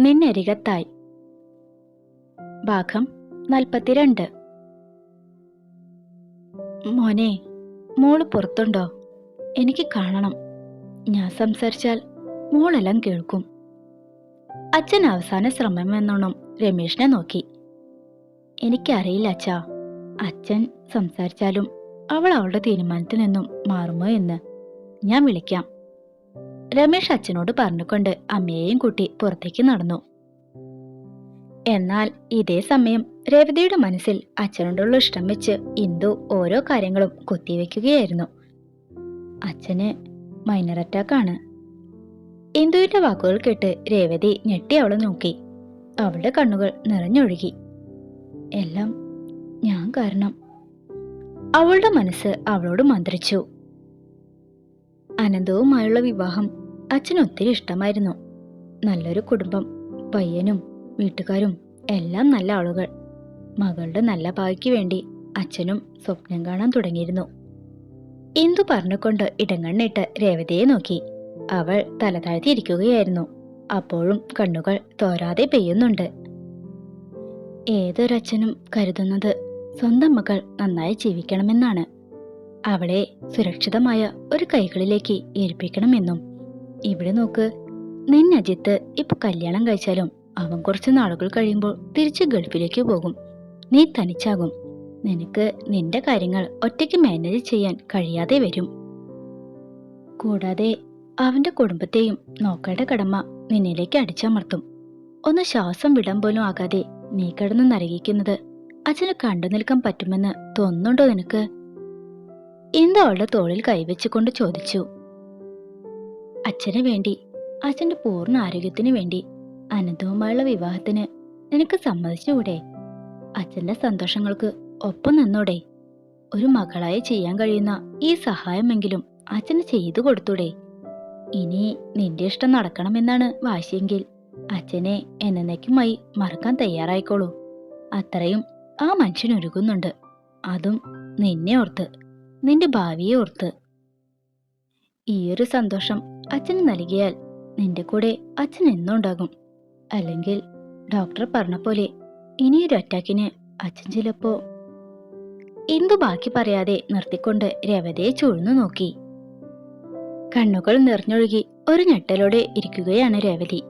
നിന്നരികത്തായി. ഭാഗം നാൽപ്പത്തിരണ്ട്. മോനെ മോൾ പുറത്തുണ്ടോ? എനിക്ക് കാണണം. ഞാൻ സംസാരിച്ചാൽ മോളെല്ലാം കേൾക്കും. അച്ഛൻ അവസാന ശ്രമം എന്നോണം രമേഷിനെ നോക്കി. എനിക്കറിയില്ല അച്ഛാ. അച്ഛൻ സംസാരിച്ചാലും അവൾ അവളുടെ തീരുമാനത്തിൽ നിന്നും മാറുമോ എന്ന് ഞാൻ വിളിക്കാം. രമേഷ് അച്ഛനോട് പറഞ്ഞുകൊണ്ട് അമ്മയെയും കൂട്ടി പുറത്തേക്ക് നടന്നു. എന്നാൽ ഇതേ സമയം രേവതിയുടെ മനസ്സിൽ അച്ഛനോടുള്ള ഇഷ്ടം വെച്ച് ഇന്ദു ഓരോ കാര്യങ്ങളും കുത്തിവെക്കുകയായിരുന്നു. അച്ഛന് മൈനർ അറ്റാക്കാണ് ഇന്ദുവിന്റെ വാക്കുകൾ കേട്ട് രേവതി ഞെട്ടി അവളെ നോക്കി. അവളുടെ കണ്ണുകൾ നിറഞ്ഞൊഴുകി. എല്ലാം ഞാൻ കാരണം. അവളുടെ മനസ്സ് അവളോട് മന്ത്രിച്ചു. അനന്തവുമായുള്ള വിവാഹം അച്ഛന് ഒത്തിരി ഇഷ്ടമായിരുന്നു. നല്ലൊരു കുടുംബം പയ്യനും വീട്ടുകാരും എല്ലാം നല്ല ആളുകൾ. മകളുടെ നല്ല ഭാവിക്ക് വേണ്ടി അച്ഛനും സ്വപ്നം കാണാൻ തുടങ്ങിയിരുന്നു. ഇന്ദു പറഞ്ഞുകൊണ്ട് ഇടങ്ങണ്ണിട്ട് രേവതിയെ നോക്കി. അവൾ തല താഴ്ത്തിയിരിക്കുകയായിരുന്നു. അപ്പോഴും കണ്ണുകൾ തോരാതെ പെയ്യുന്നുണ്ട്. ഏതൊരച്ഛനും കരുതുന്നത് സ്വന്തം മകൾ നന്നായി ജീവിക്കണമെന്നാണ്. അവളെ സുരക്ഷിതമായ ഒരു കൈകളിലേക്ക് ഏൽപ്പിക്കണമെന്നും ഇവിടെ നോക്ക്. നിന്നെ അജിത്ത് ഇപ്പൊ കല്യാണം കഴിച്ചാലും അവൻ കുറച്ച് നാളുകൾ കഴിയുമ്പോൾ തിരിച്ച് ഗൾഫിലേക്ക് പോകും. നീ തനിച്ചാകും. നിനക്ക് നിന്റെ കാര്യങ്ങൾ ഒറ്റയ്ക്ക് മാനേജ് ചെയ്യാൻ കഴിയാതെ വരും. കൂടാതെ അവന്റെ കുടുംബത്തെയും നോക്കേണ്ട കടമ നിന്നിലേക്ക് അടിച്ചമർത്തും. ഒന്ന് ശ്വാസം വിടാൻ പോലും ആകാതെ നീ കിടന്ന് നരകിക്കുന്നത് അച്ഛന് കണ്ടു നിൽക്കാൻ പറ്റുമെന്ന് തോന്നുന്നുണ്ടോ നിനക്ക്? ഇന്ദു അവളുടെ തോളിൽ കൈവച്ചുകൊണ്ട് ചോദിച്ചു. അച്ഛന് വേണ്ടി അച്ഛന്റെ പൂർണ ആരോഗ്യത്തിന് വേണ്ടി അനന്തവുമായുള്ള വിവാഹത്തിന് നിനക്ക് സമ്മതിച്ചുകൂടെ അച്ഛന്റെ സന്തോഷങ്ങൾക്ക് ഒപ്പം നിന്നൂടെ? ഒരു മകളായി ചെയ്യാൻ കഴിയുന്ന ഈ സഹായമെങ്കിലും അച്ഛന് ചെയ്തു കൊടുത്തൂടെ? ഇനി നിന്റെ ഇഷ്ടം നടക്കണമെന്നാണ് വാശിയെങ്കിൽ അച്ഛനെ എന്നേക്കുമായി മറക്കാൻ തയ്യാറായിക്കോളൂ. അത്രയും ആ മനുഷ്യൻ ഒരുങ്ങുന്നുണ്ട്. അതും നിന്നെ ഓർത്ത് നിന്റെ ഭാവിയെ ഓർത്ത്. ഈയൊരു സന്തോഷം അച്ഛന് നൽകിയാൽ നിന്റെ കൂടെ അച്ഛൻ എന്നുണ്ടാകും. അല്ലെങ്കിൽ ഡോക്ടർ പറഞ്ഞ പോലെ ഇനിയൊരു അറ്റാക്കിന് അച്ഛൻ ചിലപ്പോ എന്തു ബാക്കി പറയാതെ നിർത്തിക്കൊണ്ട് രവതയെ ചൂഴ്ന്നു നോക്കി. കണ്ണുകൾ നിറഞ്ഞൊഴുകി ഒരു ഞെട്ടലോടെ ഇരിക്കുകയാണ് രവതി.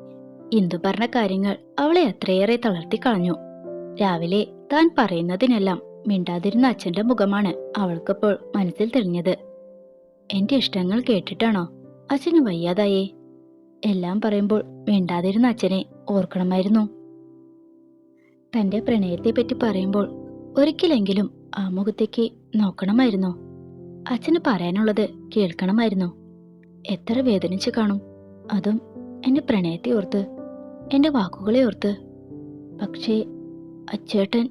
ഇന്ദു പറഞ്ഞ കാര്യങ്ങൾ അവളെ അത്രയേറെ തളർത്തി കളഞ്ഞു. രാവിലെ താൻ പറയുന്നതിനെല്ലാം മിണ്ടാതിരുന്ന അച്ഛന്റെ മുഖമാണ് അവൾക്കപ്പോൾ മനസ്സിൽ തെളിഞ്ഞത്. എന്റെ ഇഷ്ടങ്ങൾ കേട്ടിട്ടാണോ അച്ഛന് വയ്യാതായേ. എല്ലാം പറയുമ്പോൾ വേണ്ടാതിരുന്ന അച്ഛനെ ഓർക്കണമായിരുന്നു. തന്റെ പ്രണയത്തെപ്പറ്റി പറയുമ്പോൾ ഒരിക്കലെങ്കിലും ആ മുഖത്തേക്ക് നോക്കണമായിരുന്നു. അച്ഛന് പറയാനുള്ളത് കേൾക്കണമായിരുന്നു. എത്ര വേദനിച്ച് കാണും. അതും എന്റെ പ്രണയത്തെ ഓർത്ത് എന്റെ വാക്കുകളെ ഓർത്ത്. പക്ഷേ അച്ചേട്ടൻ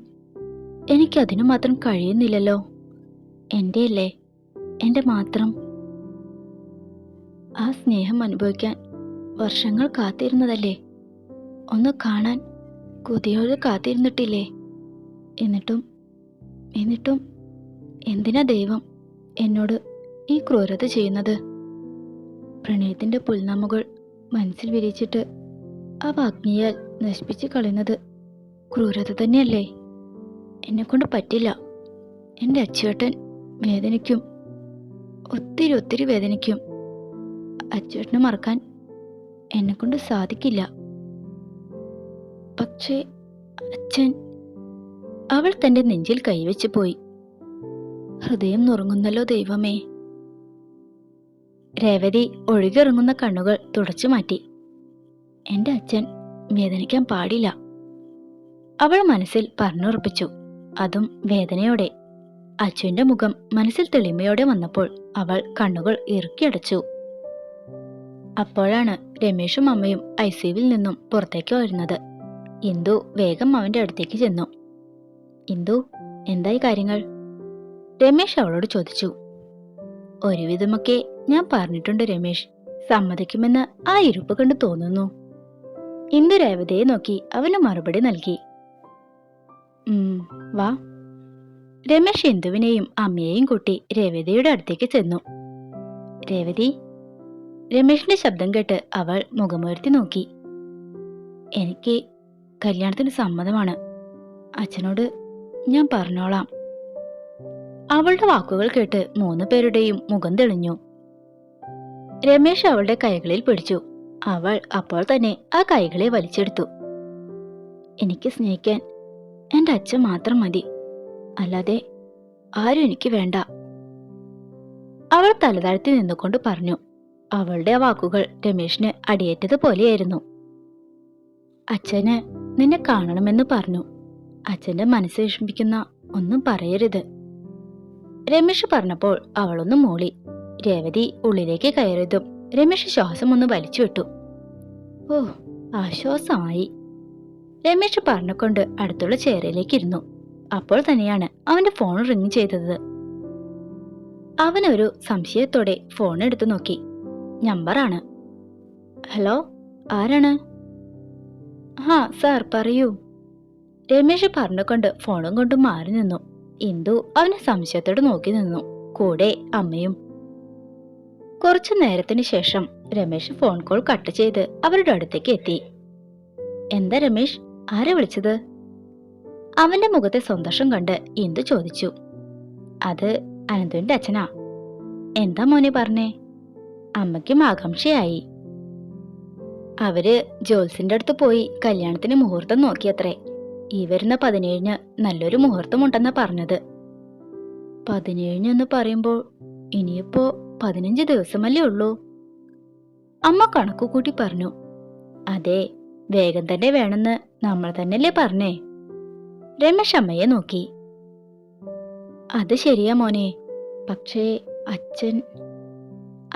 എനിക്കതിനു മാത്രം കഴിയുന്നില്ലല്ലോ. എന്റെ അല്ലേ എന്റെ മാത്രം ആ സ്നേഹം അനുഭവിക്കാൻ വർഷങ്ങൾ കാത്തിരുന്നതല്ലേ? ഒന്ന് കാണാൻ കൊതിയോട് കാത്തിരുന്നിട്ടില്ലേ? എന്നിട്ടും എന്നിട്ടും എന്തിനാ ദൈവം എന്നോട് ഈ ക്രൂരത ചെയ്യുന്നത്? പ്രണയത്തിന്റെ പുൽനാമുകൾ മനസ്സിൽ വിരിച്ചിട്ട് ആ അഗ്നിയാൽ നശിപ്പിച്ച് കളയുന്നത് ക്രൂരത തന്നെയല്ലേ? എന്നെക്കൊണ്ട് പറ്റില്ല. എന്റെ അച്ചുവേട്ടൻ വേദനിക്കും. ഒത്തിരി ഒത്തിരി വേദനിക്കും. അച്ചുവേട്ടനെ മറക്കാൻ എന്നെക്കൊണ്ട് സാധിക്കില്ല. പക്ഷേ അച്ഛൻ അവൾ തന്റെ നെഞ്ചിൽ കൈവച്ച് പോയി. ഹൃദയം നുറങ്ങുന്നല്ലോ ദൈവമേ. രേവതി ഒഴുകിറങ്ങുന്ന കണ്ണുകൾ തുടച്ചു മാറ്റി. എന്റെ അച്ഛൻ വേദനിക്കാൻ പാടില്ല. അവൾ മനസ്സിൽ പറഞ്ഞുറപ്പിച്ചു. അതും വേദനയോടെ. അച്ഛന്റെ മുഖം മനസ്സിൽ തെളിമയോടെ വന്നപ്പോൾ അവൾ കണ്ണുകൾ ഇറുക്കിയടച്ചു. അപ്പോഴാണ് രമേഷും അമ്മയും ഐ ഐസിയുവിൽ നിന്നും പുറത്തേക്ക് വരുന്നത്. ഇന്ദു വേഗം അവന്റെ അടുത്തേക്ക് ചെന്നു. ഇന്ദു എന്തായി കാര്യങ്ങൾ? രമേഷ് അവളോട് ചോദിച്ചു. ഒരുവിധമൊക്കെ ഞാൻ പറഞ്ഞിട്ടുണ്ട് രമേഷ്. സമ്മതിക്കുമെന്ന് ആ ഇരുപ്പ് കണ്ട് തോന്നുന്നു. ഇന്ദു രേവതയെ നോക്കി അവന് മറുപടി നൽകി. "ഉം, വാ. രമേശ് ഇന്ദുവിനെയും അമ്മയെയും കൂട്ടി രേവതിയുടെ അടുത്തേക്ക് ചെന്നു. രേവതി രമേഷിന്റെ ശബ്ദം കേട്ട് അവൾ മുഖമുയർത്തി നോക്കി. എനിക്ക് കല്യാണത്തിന് സമ്മതമാണ്. അച്ഛനോട് ഞാൻ പറഞ്ഞോളാം. അവളുടെ വാക്കുകൾ കേട്ട് മൂന്ന് പേരുടെയും മുഖം തെളിഞ്ഞു. രമേശ് അവളുടെ കൈകളിൽ പിടിച്ചു. അവൾ അപ്പോൾ തന്നെ ആ കൈകളെ വലിച്ചെടുത്തു. എനിക്ക് സ്നേഹിക്കാൻ എന്റെ അച്ഛൻ മാത്രം മതി. അല്ലാതെ ആരും എനിക്ക് വേണ്ട. അവൾ തലതാഴ്ത്തി നിന്നുകൊണ്ട് പറഞ്ഞു. അവളുടെ വാക്കുകൾ രമേശിന് അടിയേറ്റതുപോലെയായിരുന്നു. അച്ഛന് നിന്നെ കാണണമെന്ന് പറഞ്ഞു. അച്ഛന്റെ മനസ്സ് വിഷമിപ്പിക്കുന്ന ഒന്നും പറയരുത്. രമേശ് പറഞ്ഞപ്പോൾ അവളൊന്ന് മൂളി. രേവതി ഉള്ളിലേക്ക് കയറിയതും രമേശ് ശ്വാസം ഒന്ന് വലിച്ചു വിട്ടു ഓ ആശ്വാസമായി. രമേശ് പറഞ്ഞുകൊണ്ട് അടുത്തുള്ള ചെയറിലേക്ക് ഇരുന്നു അപ്പോൾ തന്നെയാണ് അവന്റെ ഫോൺ റിങ് ചെയ്തത്. അവനൊരു സംശയത്തോടെ ഫോൺ എടുത്തു നോക്കി. നമ്പറാണ്. ഹലോ ആരാണ്? ആ സാർ പറയൂ. രമേശ് പറഞ്ഞുകൊണ്ട് ഫോണും കൊണ്ട് മാറി നിന്നു. ഇന്ദു അവനെ സംശയത്തോട് നോക്കി നിന്നു. കൂടെ അമ്മയും. കുറച്ചു നേരത്തിന് ശേഷം രമേശ് ഫോൺ കോൾ കട്ട് ചെയ്ത് അവരുടെ അടുത്തേക്ക് എത്തി. എന്താ രമേശ്? ആരെ വിളിച്ചത്? അവന്റെ മുഖത്തെ സന്തോഷം കണ്ട് ഇന്ദു ചോദിച്ചു. അത് അനന്തുവിന്റെ അച്ഛനാ. എന്താ മോനെ പറഞ്ഞേ? അമ്മയ്ക്കും ആകാംക്ഷയായി. അവർ ജോൽസിന്റെ അടുത്ത് പോയി കല്യാണത്തിന് മുഹൂർത്തം നോക്കിയത്രേ. ഈ വരുന്ന പതിനേഴിന് നല്ലൊരു മുഹൂർത്തമുണ്ടെന്നാ പറഞ്ഞത്. പതിനേഴിന് എന്ന് പറയുമ്പോൾ ഇനിയിപ്പോ പതിനഞ്ച് ദിവസമല്ലേ ഉള്ളൂ? അമ്മ കണക്കു കൂട്ടി പറഞ്ഞു. അതെ വേഗം തന്നെ വേണമെന്ന് നമ്മൾ തന്നെയല്ലേ പറഞ്ഞേ. രമേശ് അമ്മയെ നോക്കി. അത് ശരിയാ മോനെ പക്ഷേ അച്ഛൻ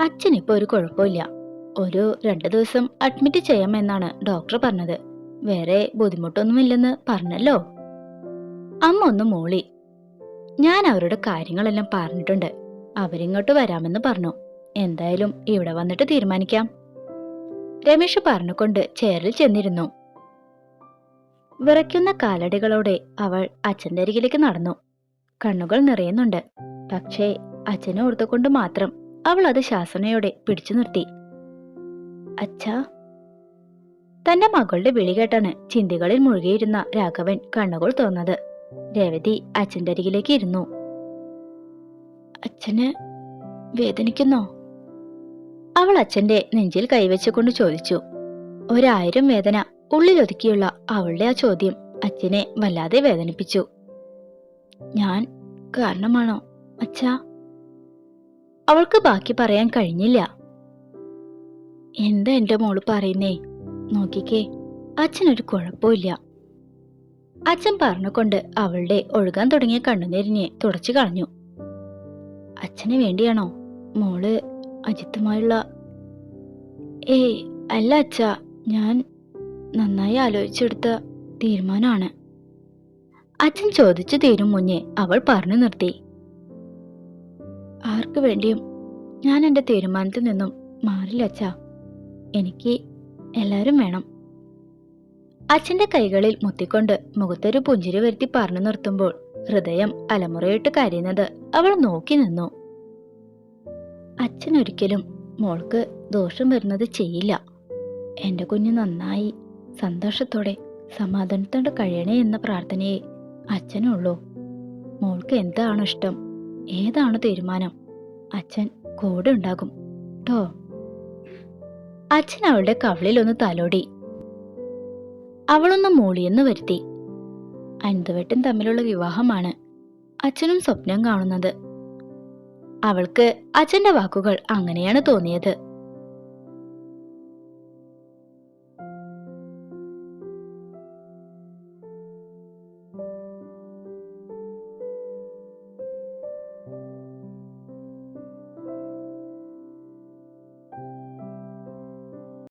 അച്ഛൻ ഇപ്പൊ ഒരു കുഴപ്പമില്ല. ഒരു രണ്ടു ദിവസം അഡ്മിറ്റ് ചെയ്യാമെന്നാണ് ഡോക്ടർ പറഞ്ഞത്. വേറെ ബുദ്ധിമുട്ടൊന്നുമില്ലെന്ന് പറഞ്ഞല്ലോ. അമ്മ ഒന്ന് മോളി. ഞാൻ അവരുടെ കാര്യങ്ങളെല്ലാം പറഞ്ഞിട്ടുണ്ട്. അവരിങ്ങോട്ട് വരാമെന്ന് പറഞ്ഞു. എന്തായാലും ഇവിടെ വന്നിട്ട് തീരുമാനിക്കാം. രമേശ് പറഞ്ഞുകൊണ്ട് ചേറിൽ ചെന്നിരുന്നു. വിറയ്ക്കുന്ന കാലടികളോടെ അവൾ അച്ഛന്റെ അരികിലേക്ക് നടന്നു. കണ്ണുകൾ നിറയുന്നുണ്ട്. പക്ഷേ അച്ഛനെ ഓർത്തുകൊണ്ട് മാത്രം അവൾ അത് ശാസനയോടെ പിടിച്ചു നിർത്തി. അച്ഛാ. തന്റെ മകളുടെ വിളി കേട്ടാണ് ചിന്തകളിൽ മുഴുകിയിരുന്ന രാഘവൻ കണ്ണുകൾ തുറന്നത്. രേവതി അച്ഛന്റെ അരികിലേക്ക് ഇരുന്നു. അച്ഛന് വേദനിക്കുന്നോ? അവൾ അച്ഛന്റെ നെഞ്ചിൽ കൈവച്ചുകൊണ്ട് ചോദിച്ചു. ഒരായിരം വേദന. ഉള്ളിലൊതുക്കിയുള്ള അവളുടെ ആ ചോദ്യം അച്ഛനെ വല്ലാതെ വേദനിപ്പിച്ചു. ഞാൻ കാരണമാണോ അച്ഛാ? അവൾക്ക് ബാക്കി പറയാൻ കഴിഞ്ഞില്ല. എന്താ എന്റെ മോൾ പറയുന്നേ? നോക്കിക്കേ അച്ഛനൊരു കുഴപ്പമില്ല അച്ഛൻ പറഞ്ഞുകൊണ്ട് അവളുടെ ഒഴുകാൻ തുടങ്ങിയ കണ്ണുനീരിനെ തുടച്ചു കളഞ്ഞു. അച്ഛന് വേണ്ടിയാണോ? മോൾ അജിത്തുമായുള്ള ഏയ് അല്ല അച്ഛ ഞാൻ നന്നായി ആലോചിച്ചെടുത്ത തീരുമാനമാണ്. അച്ഛൻ ചോദിച്ചു തീരും മുന്നേ അവൾ പറഞ്ഞു നിർത്തി. ആർക്കു വേണ്ടിയും? ഞാൻ എന്റെ തീരുമാനത്തിൽ നിന്നും മാറില്ല അച്ഛാ. എനിക്ക് എല്ലാവരും വേണം. അച്ഛന്റെ കൈകളിൽ മുത്തിക്കൊണ്ട് മുഖത്തൊരു പുഞ്ചിരി വരുത്തി പറഞ്ഞു നിർത്തുമ്പോൾ ഹൃദയം അലമുറയിട്ട് കരയുന്നത് അവൾ നോക്കി നിന്നു. അച്ഛനൊരിക്കലും മോൾക്ക് ദോഷം വരുന്നത് ചെയ്യില്ല. എന്റെ കുഞ്ഞ് നന്നായി സന്തോഷത്തോടെ സമാധാനത്തോടെ കഴിയണേ എന്ന പ്രാർത്ഥനയെ അച്ഛനുള്ളൂ. മോൾക്ക് എന്താണോ ഇഷ്ടം? ഏതാണോ തീരുമാനം? അച്ഛൻ കൂടെ ഉണ്ടാകും. ട്ടോ. അച്ഛൻ അവളുടെ കവളിലൊന്ന് തലോടി. അവളൊന്ന് മൂളിയെന്ന് വരുത്തി. അൻതുവെട്ടും തമ്മിലുള്ള വിവാഹമാണ് അച്ഛനും സ്വപ്നം കാണുന്നത്. അവൾക്ക് അച്ഛന്റെ വാക്കുകൾ അങ്ങനെയാണ് തോന്നിയത്.